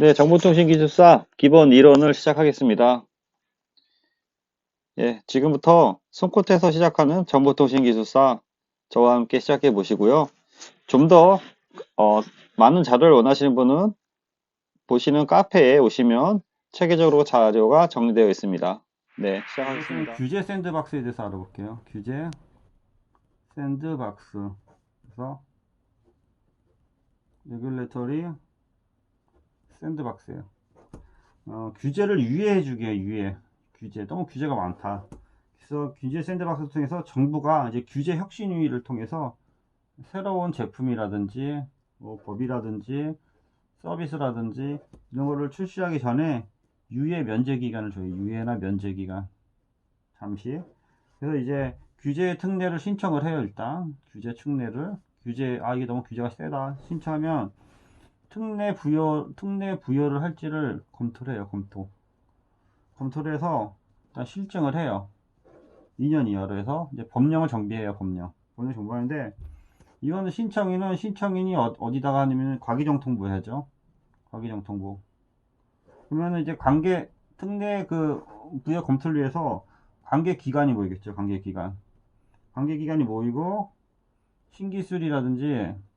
네, 정보통신기술사 기본 이론을 시작하겠습니다. 예, 지금부터 손코트에서 시작하는 정보통신기술사 저와 함께 시작해 보시고요. 좀더 어, 많은 자료를 원하시는 분은 보시는 카페에 오시면 체계적으로 자료가 정리되어 있습니다. 네, 시작하겠습니다. 규제 샌드박스에 대해서 알아볼게요. 규제 샌드박스. 그래서 레귤레터리 샌드박스예요. 어, 규제를 유예해 주게 유예. 규제 너무 규제가 많다. 그래서 규제 샌드박스 통해서 정부가 이제 규제 혁신위를 통해서 새로운 제품이라든지 뭐 법이라든지 서비스라든지 이런 거를 출시하기 전에 유예 면제 기간을 줘요. 유예나 면제 기간. 잠시. 그래서 이제 규제 특례를 신청을 해요. 일단 규제 특례를 규제 아 이게 너무 규제가 세다 신청하면 특례 부여 특례 부여를 할지를 검토를 해요. 검토. 검토를 해서 일단 실증을 해요. 2년 이하로 해서 이제 법령을 정비해요. 법령. 법령 정비하는데 이거는 신청인은 신청인이 어, 어디다가 하냐면 과기정통부 해야죠. 과기정통부. 그러면은 이제 관계 특례 그 부여 검토를 위해서 관계 기관이 모이겠죠. 관계 기관. 관계 기관이 모이고 신기술이라든지 어,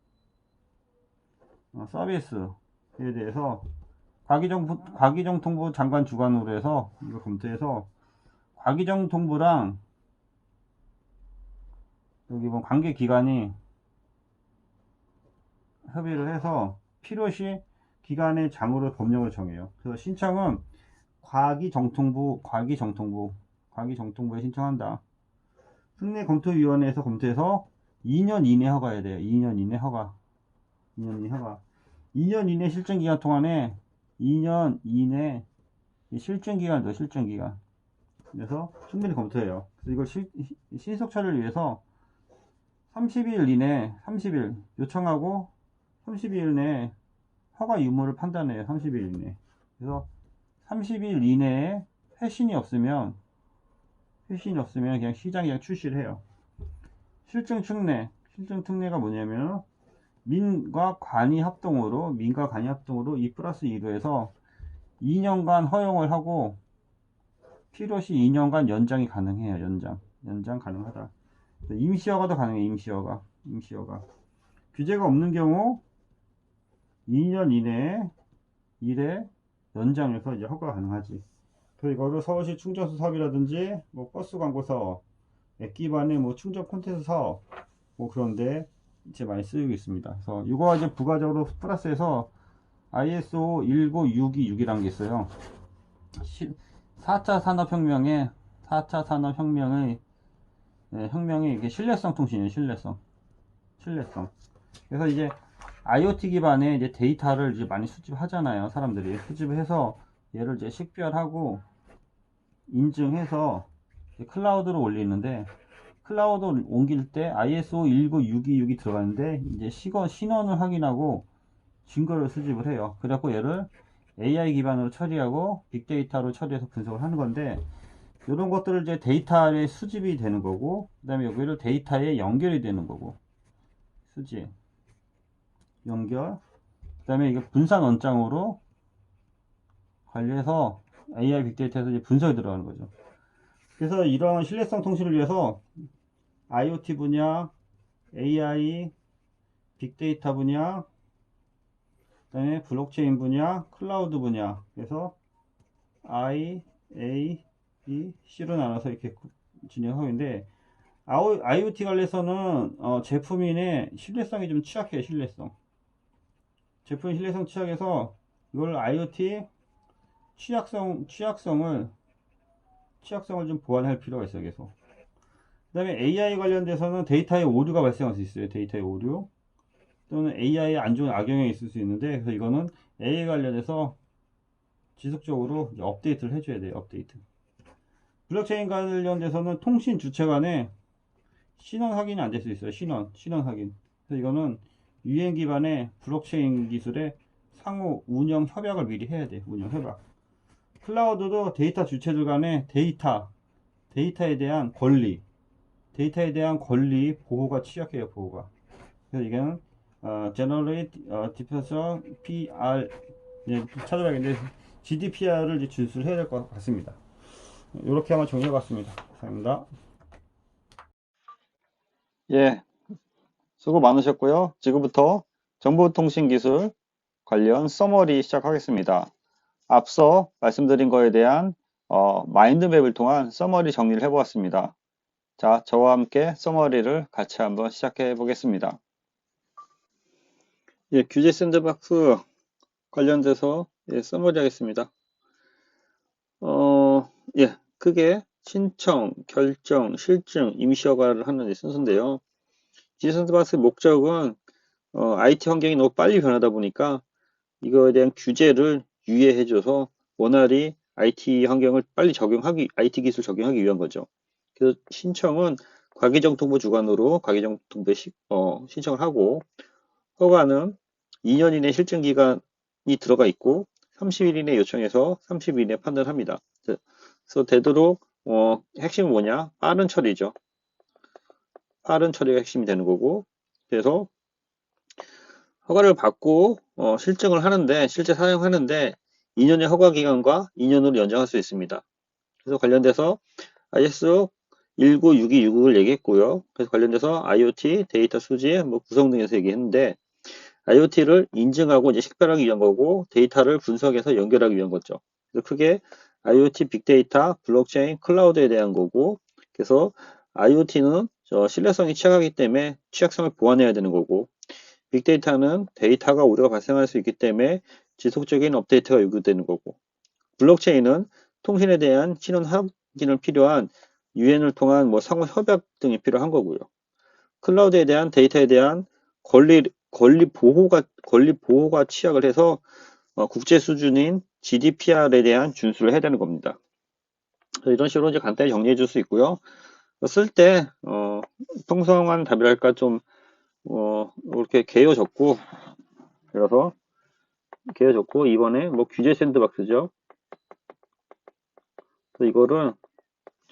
서비스에 대해서 과기정 과기정통부 장관 주관으로 해서 이거 검토해서 과기정통부랑 여기 뭐 관계 기관이 협의를 해서 필요시 기관의 장으로 법령을 정해요. 그래서 신청은 과기정통부, 과기정통부, 과기정통부에 신청한다. 특례검토위원회에서 검토해서 2년 이내 허가해야 돼요. 2년 이내 허가. 2년 이내 허가. 2년 이내 실증 기간 동안에 2년 이내 실증 기간도 실증 기간. 그래서 충분히 검토해요. 그래서 이걸 실, 신속 처리를 위해서 30일 이내, 30일 요청하고 30일 내에 허가 유무를 판단해요. 30일 이내. 그래서 30일 이내에 회신이 없으면 회신이 없으면 그냥 시장에 출시를 해요. 실증 특례. 실증 특례가 뭐냐면 민과 관이 합동으로 민과 관이 합동으로 2 플러스 2로 해서 2년간 허용을 하고 필요시 2년간 연장이 가능해요. 연장. 연장 가능하다. 임시허가도 가능해요. 임시허가. 임시허가. 규제가 없는 경우 2년 이내에 1회 연장해서 이제 허가 가능하지. 그리고 이거를 서울시 충전소 사업이라든지 뭐 버스 광고 사업, 액기반의 뭐 충전 콘텐츠 사업 뭐 그런데 이제 많이 쓰이고 있습니다. 그래서 이거 이제 부가적으로 플러스해서 ISO 19626이라는 게 있어요. 4차 산업혁명의 4차 산업혁명의 네, 혁명이 이게 신뢰성 통신이에요. 신뢰성. 신뢰성. 그래서 이제 IoT 기반의 이제 데이터를 이제 많이 수집하잖아요. 사람들이 수집을 해서 얘를 이제 식별하고 인증해서 클라우드로 올리는데 클라우드 옮길 때 ISO 19626이 들어가는데 이제 시건 신원을 확인하고 증거를 수집을 해요. 그래갖고 얘를 AI 기반으로 처리하고 빅데이터로 처리해서 분석을 하는 건데 이런 것들을 이제 데이터에 수집이 되는 거고 그 다음에 여기를 데이터에 연결이 되는 거고 수집 연결 그 다음에 이게 분산 원장으로 관리해서 AI 빅데이터에서 이제 분석이 들어가는 거죠. 그래서 이러한 신뢰성 통신을 위해서 IoT 분야, AI, 빅데이터 분야, 그 다음에 블록체인 분야, 클라우드 분야. 그래서 I, A, B, C로 나눠서 이렇게 진행하고 있는데 IoT 관련해서는 어, 제품인의 신뢰성이 좀 취약해요. 신뢰성. 제품 신뢰성 취약해서 이걸 IoT 취약성 취약성을 취약성을 좀 보완할 필요가 있어요. 계속. 그 다음에 AI 관련돼서는 데이터의 오류가 발생할 수 있어요. 데이터의 오류 또는 AI에 안 좋은 악영향이 있을 수 있는데 그래서 이거는 AI 관련해서 지속적으로 업데이트를 해줘야 돼요. 업데이트. 블록체인 관련돼서는 통신 주체 간에 신원 확인이 안 될 수 있어요. 신원, 신원 확인. 그래서 이거는 유엔 기반의 블록체인 기술의 상호 운영 협약을 미리 해야 돼. 운영 협약. 클라우드도 데이터 주체들 간의 데이터, 데이터에 대한 권리, 데이터에 대한 권리 보호가 취약해요. 보호가. 그래서 이게는 어, Generate 어, Diffusion PR 이제 찾아봐야겠는데 GDPR을 이제 준수를 해야 될 것 같습니다. 이렇게 한번 정리해봤습니다. 감사합니다. 예, 수고 많으셨고요. 지금부터 정보통신기술 관련 서머리 시작하겠습니다. 앞서 말씀드린 거에 대한 어, 마인드맵을 통한 서머리 정리를 해보았습니다. 자, 저와 함께 서머리를 같이 한번 시작해 보겠습니다. 예, 규제 샌드박스 관련돼서 예, 서머리 하겠습니다. 어, 예, 크게 신청, 결정, 실증, 임시 허가를 하는 이 순서인데요. 규제 샌드박스의 목적은 어, IT 환경이 너무 빨리 변하다 보니까 이거에 대한 규제를 유예해줘서 원활히 IT 환경을 빨리 적용하기, IT 기술 적용하기 위한 거죠. 그래서 신청은 과기정통부 주관으로 과기정통부에 시- 어, 신청을 하고 허가는 2년 이내 실증 기간이 들어가 있고 30일 이내 요청해서 30일 이내 판단합니다. 그래서 되도록 어, 핵심은 뭐냐? 빠른 처리죠. 빠른 처리가 핵심이 되는 거고 그래서 허가를 받고 어, 실증을 하는데 실제 사용하는데 2년의 허가 기간과 2년으로 연장할 수 있습니다. 그래서 관련돼서 IS 196266을 얘기했고요. 그래서 관련돼서 IoT 데이터 수지 뭐 구성 등에서 얘기했는데 IoT를 인증하고 이제 식별하기 위한 거고 데이터를 분석해서 연결하기 위한 거죠. 그래서 크게 IoT 빅데이터, 블록체인, 클라우드에 대한 거고 그래서 IoT는 신뢰성이 취약하기 때문에 취약성을 보완해야 되는 거고 빅데이터는 데이터가 오류가 발생할 수 있기 때문에 지속적인 업데이트가 요구되는 거고 블록체인은 통신에 대한 신원 확인을 필요한 유엔을 통한 뭐 상호 협약 등이 필요한 거고요. 클라우드에 대한 데이터에 대한 권리 권리 보호가 권리 보호가 취약을 해서 어, 국제 수준인 GDPR에 대한 준수를 해야 되는 겁니다. 이런 식으로 이제 간단히 정리해 줄 수 있고요. 쓸때 어, 통성한 답이랄까 좀 어, 이렇게 개요 적고 그래서 개요 적고 이번에 뭐 규제 샌드박스죠. 이거를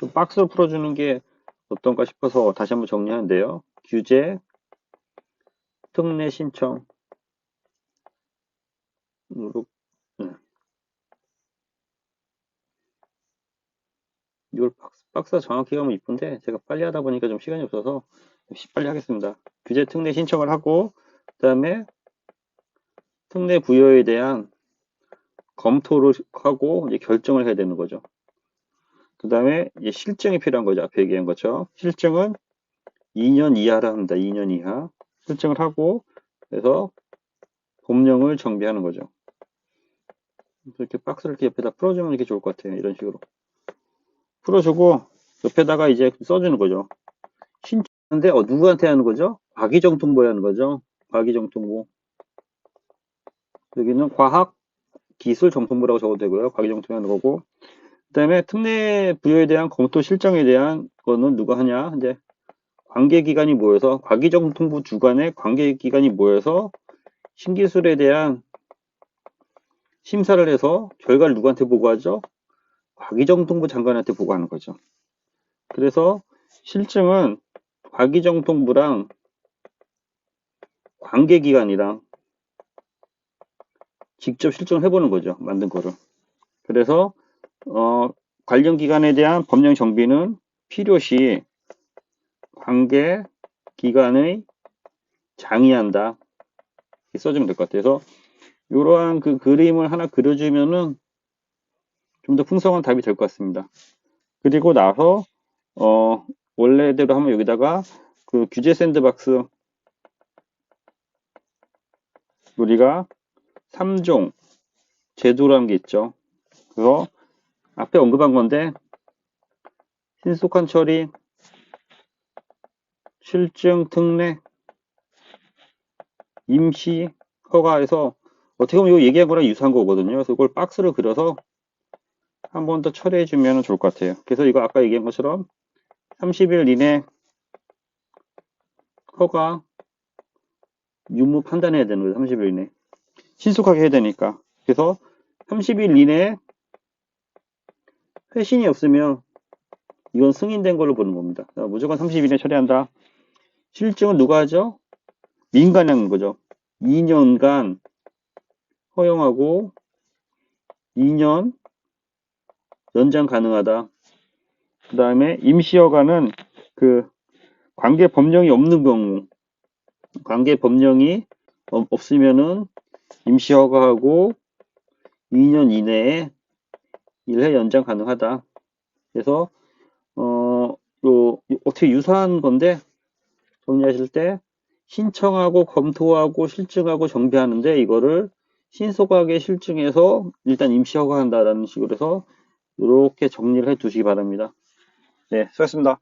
좀 박스로 풀어주는 게 어떤가 싶어서 다시 한번 정리하는데요. 규제, 특례 신청, 네. 이걸 박스, 박스가 정확히 가면 이쁜데 제가 빨리 하다 보니까 좀 시간이 없어서 빨리 하겠습니다. 규제 특례 신청을 하고 그 다음에 특례 부여에 대한 검토를 하고 이제 결정을 해야 되는 거죠. 그 다음에 실증이 필요한 거죠. 앞에 얘기한 것처럼. 실증은 2년 이하라 합니다. 2년 이하. 실증을 하고, 그래서 법령을 정비하는 거죠. 이렇게 박스를 이렇게 옆에다 풀어주면 이렇게 좋을 것 같아요. 이런 식으로. 풀어주고, 옆에다가 이제 써주는 거죠. 신청인데, 어, 누구한테 하는 거죠? 과기정통부에 하는 거죠. 과기정통부. 여기는 과학, 기술 정통부라고 적어도 되고요. 과기정통부 하는 거고. 그 다음에 특례 부여에 대한 검토 실정에 대한 거는 누가 하냐? 이제 관계기관이 모여서 과기정통부 주관의 관계기관이 모여서 신기술에 대한 심사를 해서 결과를 누구한테 보고하죠? 과기정통부 장관한테 보고하는 거죠. 그래서 실증은 과기정통부랑 관계기관이랑 직접 실증을 해보는 거죠. 만든 거를. 그래서 어, 관련 기관에 대한 법령 정비는 필요시 관계 기관의 장의한다. 써주면 될 것 같아요. 그래서 이러한 그 그림을 하나 그려주면은 좀 더 풍성한 답이 될 것 같습니다. 그리고 나서 어, 원래대로 하면 여기다가 그 규제 샌드박스 우리가 3종 제도라는 게 있죠. 그래서 앞에 언급한 건데 신속한 처리, 실증 특례, 임시 허가에서 어떻게 보면 이거 얘기한 거랑 유사한 거거든요. 그래서 이걸 박스를 그려서 한 번 더 처리해 주면 좋을 것 같아요. 그래서 이거 아까 얘기한 것처럼 30일 이내 허가 유무 판단해야 되는 거예요. 30일 이내. 신속하게 해야 되니까. 그래서 30일 이내에 회신이 없으면 이건 승인된 걸로 보는 겁니다. 무조건 30일에 처리한다. 실증은 누가 하죠? 민간이 하는 거죠. 2년간 허용하고 2년 연장 가능하다. 그 다음에 임시허가는 그 관계 법령이 없는 경우, 관계 법령이 어- 없으면은 임시허가하고 2년 이내에 1회 연장 가능하다. 그래서 어, 요, 어떻게 유사한 건데 정리하실 때 신청하고 검토하고 실증하고 정비하는데 이거를 신속하게 실증해서 일단 임시 허가한다라는 식으로 해서 이렇게 정리를 해 두시기 바랍니다. 네, 수고하셨습니다.